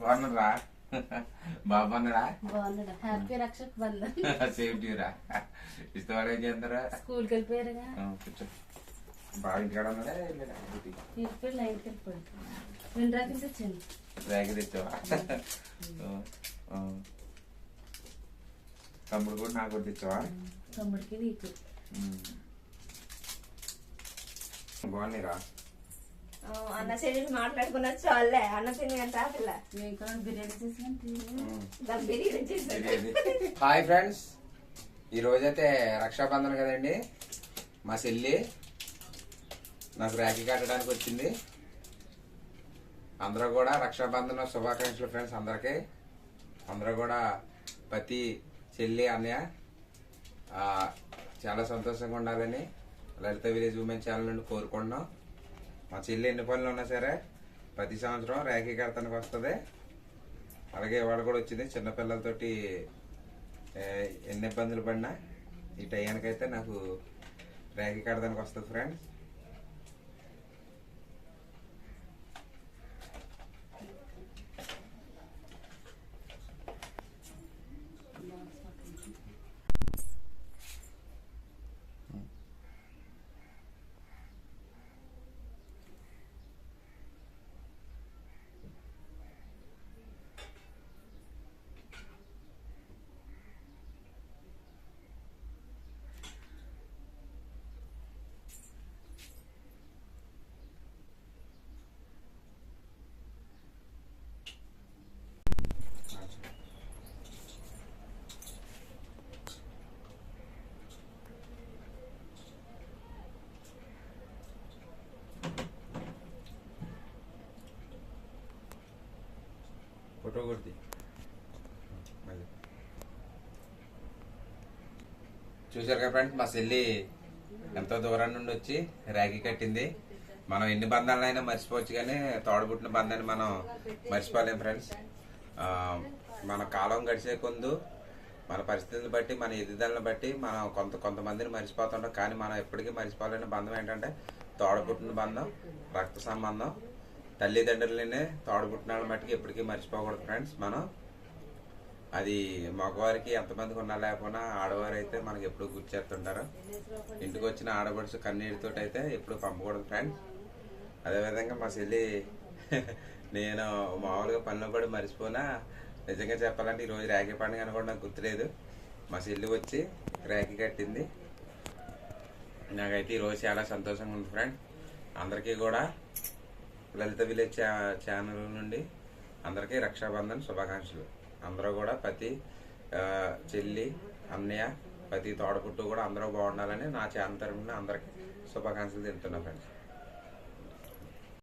బాగున్నారా? బాగున్నాడా? బాగున్నాడా హ్యాపీ రక్షక్ బంధన్. సేఫ్టీ రా. ఇష్టపడ ఏం చేస్తారా స్కూల్కి వెళ్ళిపోయారుగా. కూర్చో. బాగా ఇంటికాడ ఉన్నాడా? ఇప్పుడు లైన్కి వెళ్ళిపోయాడు రెండు రాకెట్ తెచ్చాను. రాకెట్ తెచ్చావా? తమ్ముడు కూడా నాకు కూడా తెచ్చావా తమ్ముడికి నీకు. బాగున్నాయిరా? అన్న చెల్లెలు చాలే అన్న హాయ్ ఫ్రెండ్స్. ఈ రోజైతే రక్షాబంధన్ కదండి మా చెల్లి నాకు రాఖీ కట్టడానికి వచ్చింది. అందరూ కూడా రక్షాబంధన శుభాకాంక్షలు ఫ్రెండ్స్ అందరికీ. అందరూ కూడా ప్రతి చెల్లి అన్నయ్య చాలా సంతోషంగా ఉండాలని లలిత విలేజ్ ఉమెన్ ఛానల్ నుండి కోరుకుంటున్నాం. మా చెల్లి ఎన్ని పనులు ఉన్నా సరే ప్రతి సంవత్సరం రాఖీ కడతానికి వస్తుంది. అలాగే ఇవాళ కూడా వచ్చింది. చిన్నపిల్లలతోటి ఎన్ని ఇబ్బందులు పడినా ఈ టయానికైతే నాకు ర్యాకి కడదానికి వస్తుంది ఫ్రెండ్స్ ఫోటో కొడుతుంది మళ్ళీ చూశారు కదా ఫ్రెండ్స్ మా చెల్లి ఎంతో దూరం నుండి వచ్చి రాఖీ కట్టింది. మనం ఎన్ని బంధాలైనా మర్చిపోవచ్చు కానీ తోడబుట్టిన బంధాన్ని మనం మర్చిపోలేం ఫ్రెండ్స్ మన కాలం గడిచే కొందు మన పరిస్థితులను బట్టి మన ఎదుగుదలను బట్టి మనం కొంత కొంతమందిని మర్చిపోతుంటాం. కానీ మనం ఎప్పటికీ మర్చిపోలేని బంధం ఏంటంటే తోడబుట్టిన బంధం రక్త సంబంధం తల్లిదండ్రులనే తోడబుట్టిన వాళ్ళ ఎప్పటికీ మర్చిపోకూడదు ఫ్రెండ్స్ మనం అది మగవారికి ఎంతమందికి ఉన్నా లేకపోయినా ఆడవారు అయితే మనకి ఎప్పుడు గుర్చేస్తుంటారు ఇంటికి వచ్చిన ఆడపడుచు కన్నీటితో అయితే ఎప్పుడు పంపకూడదు ఫ్రెండ్స్ అదేవిధంగా మా చెల్లి నేను మామూలుగా పనిలో పడి మర్చిపోయినా నిజంగా చెప్పాలంటే ఈరోజు రాఖీ పండుగ అని కూడా నాకు గుర్తులేదు. మా చెల్లి వచ్చి రాఖీ కట్టింది. నాకైతే ఈరోజు చాలా సంతోషంగా ఉంది ఫ్రెండ్ అందరికీ కూడా లలిత విలేజ్ ఛా ఛానల్ నుండి అందరికీ రక్షాబంధన్ శుభాకాంక్షలు. అందరూ కూడా ప్రతి చెల్లి అన్నయ్య ప్రతి తోడపుట్టు కూడా అందరూ బాగుండాలని నా ఛానల్ తరఫున అందరికీ శుభాకాంక్షలు తెలుపుతున్నా ఫ్రెండ్స్.